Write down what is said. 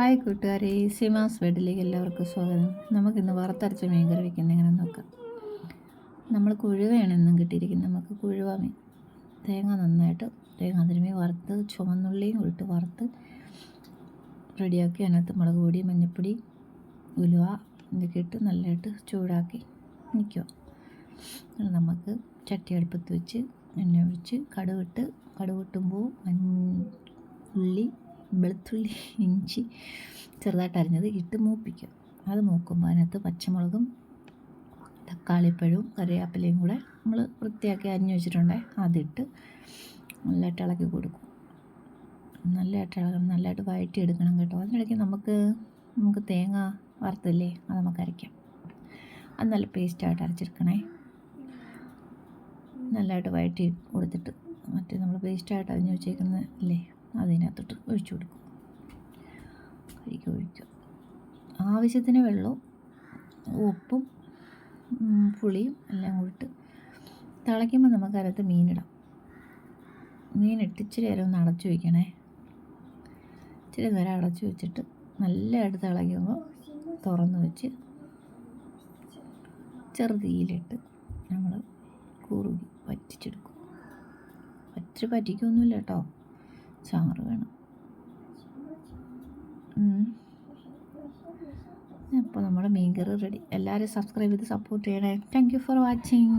Hi കൂട്ടുകാരെ സിമാസ് വീട്ടിലേക്ക് എല്ലാവർക്കും സ്വാഗതം. നമുക്കിന്ന് വറുത്തരച്ച മീൻ കറി വെക്കുന്ന എങ്ങനെ നോക്കാം? നമ്മൾ കുഴുവയാണ് ഇന്നും കിട്ടിയിരിക്കുന്നത്. നമുക്ക് കുഴുവ മീൻ. തേങ്ങ നന്നായിട്ട് തേങ്ങ തിരുമ്മി വറുത്ത് ചുവന്നുള്ളിയും ഇട്ട് വറുത്ത് റെഡിയാക്കി. അതിനകത്ത് മുളക് പൊടി മഞ്ഞൾപ്പൊടി ഉലുവ ഇതൊക്കെ ഇട്ട് നല്ലതായിട്ട് ചൂടാക്കി നിൽക്കുക. നമുക്ക് ചട്ടി അടുപ്പത്ത് വെച്ച് എണ്ണ ഒഴിച്ച് കടുവിട്ട് കടുവിട്ടുമ്പോൾ ഉള്ളി വെളുത്തുള്ളി ഇഞ്ചി ചെറുതായിട്ട് അരിഞ്ഞത് ഇട്ട് മൂപ്പിക്കുക അത് മൂക്കുമ്പോൾ അതിനകത്ത് പച്ചമുളകും തക്കാളിപ്പഴവും കറിവേപ്പിലയും കൂടെ നമ്മൾ വൃത്തിയാക്കി അരിഞ്ഞു വെച്ചിട്ടുണ്ടേ അതിട്ട് നല്ലതായിട്ട് ഇളക്കി കൊടുക്കും. നല്ലതായിട്ട് ഇളകണം നല്ലതായിട്ട് വഴറ്റി എടുക്കണം കേട്ടോ. അതിനിടയ്ക്ക് നമുക്ക് നമുക്ക് തേങ്ങ വറുത്തില്ലേ അത് നമുക്ക് അരയ്ക്കാം. അത് നല്ല പേസ്റ്റായിട്ട് അരച്ചെടുക്കണേ. നല്ലതായിട്ട് വഴറ്റി കൊടുത്തിട്ട് മറ്റേ നമ്മൾ പേസ്റ്റായിട്ട് അരിഞ്ഞു വെച്ചേക്കുന്ന ഇല്ലേ അതിനകത്തോട്ട് ഒഴിച്ചു കൊടുക്കും. കഴിക്കുക ഒഴിക്കുക. ആവശ്യത്തിന് വെള്ളവും ഉപ്പും പുളിയും എല്ലാം കൂടിയിട്ട് തിളയ്ക്കുമ്പോൾ നമുക്ക് അതിനകത്ത് മീനിടാം. മീനിട്ട് ഇച്ചിരി നേരം ഒന്ന് അടച്ചു വയ്ക്കണേ. ഇച്ചിരി നേരം അടച്ചു വെച്ചിട്ട് നല്ലതായിട്ട് തിളയ്ക്കുമ്പോൾ തുറന്ന് വെച്ച് ചെറുതീയിലിട്ട് നമ്മൾ കുറുകി വറ്റിച്ചെടുക്കും. പറ്റി പറ്റിക്കൊന്നുമില്ല കേട്ടോ. ചാറ് വേണം. അപ്പോൾ നമ്മുടെ മീൻ കറി റെഡി എല്ലാവരും സബ്സ്ക്രൈബ് ചെയ്ത് സപ്പോർട്ട് ചെയ്യണേ. Thank you for watching